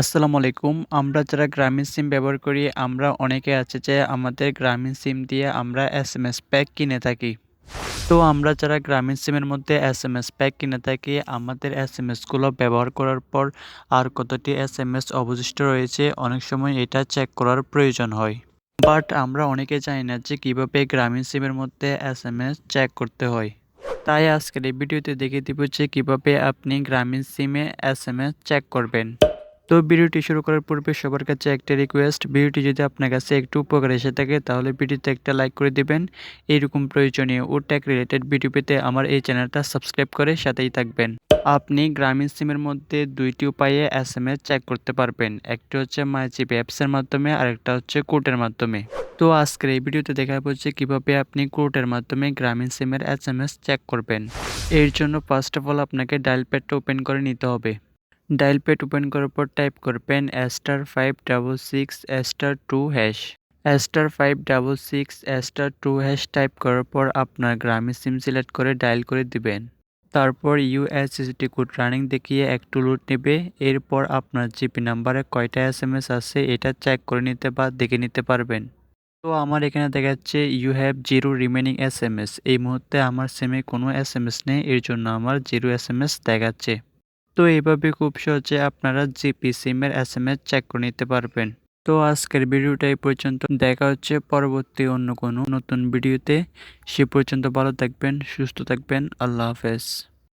আসসালামু আলাইকুম। আমরা যারা গ্রামীণ সিম ব্যবহার করি, আমরা অনেকে আছে যে আমাদের গ্রামীণ সিম দিয়ে আমরা এস এম এস প্যাক কিনে থাকি। তো আমরা যারা গ্রামীণ সিমের মধ্যে এস এম এস প্যাক কিনে থাকি, আমাদের এস এম এসগুলো ব্যবহার করার পর আর কতটি এসএমএস অবশিষ্ট রয়েছে, অনেক সময় এটা চেক করার প্রয়োজন হয়। বাট আমরা অনেকে জানি না যে কীভাবে গ্রামীণ সিমের মধ্যে এস এম এস চেক করতে হয়। তাই আজকের এই ভিডিওতে দেখিয়ে দিব যে কীভাবে আপনি গ্রামীণ সিমে এস এম এস চেক করবেন। তো ভিডিওটি শুরু করার পূর্বে সবার কাছে একটা রিকোয়েস্ট ভিডিওটি যদি আপনার কাছে একটু উপকার এসে থাকে, তাহলে ভিডিওতে একটা লাইক করে দিবেন। এইরকম প্রয়োজনীয় ও ট্যাক রিলেটেড ভিডিও পেতে আমার এই চ্যানেলটা সাবস্ক্রাইব করে সাথেই থাকবেন। আপনি গ্রামীণ সিমের মধ্যে দুইটি উপায়ে এস এম এস চেক করতে পারবেন। একটি হচ্ছে মাইজিপি অ্যাপসের মাধ্যমে আর একটা হচ্ছে কোর্টের মাধ্যমে। তো আজকের এই ভিডিওতে দেখা হচ্ছে কীভাবে আপনি কোর্টের মাধ্যমে গ্রামীণ সিমের এস এম এস চেক করবেন। এর জন্য ফার্স্ট অফ অল আপনাকে ডায়াল প্যাডটা ওপেন করে নিতে হবে। ডায়াল প্যাড ওপেন করার পর টাইপ করবেন star five double six star two hash. Star five double six star two hash type করার পর আপনার গ্রামে সিম সিলেক্ট করে ডায়াল করে দিবেন। তারপর ইউএসএসডি কোড রানিং দেখিয়ে একটু লুট নেবে। এরপর আপনার জিপি নাম্বারে কয়টা এস এম এস আছে এটা চেক করে নিতে বা দেখে নিতে পারবেন। তো আমার এখানে দেখাচ্ছে you have zero remaining S M S এই মুহূর্তে আমার সিমে কোনো এস এম এস নেই, এর জন্য আমার জিরো এস এম এস দেখাচ্ছে। তো এইভাবে খুব সহজে আপনারা জিপি সিমের এস এম এস চেক করে নিতে পারবেন। তো আজকের ভিডিওটা এই পর্যন্ত। দেখা হচ্ছে পরবর্তী অন্য কোনো নতুন ভিডিওতে। সে পর্যন্ত ভালো থাকবেন, সুস্থ থাকবেন। আল্লাহ হাফেজ।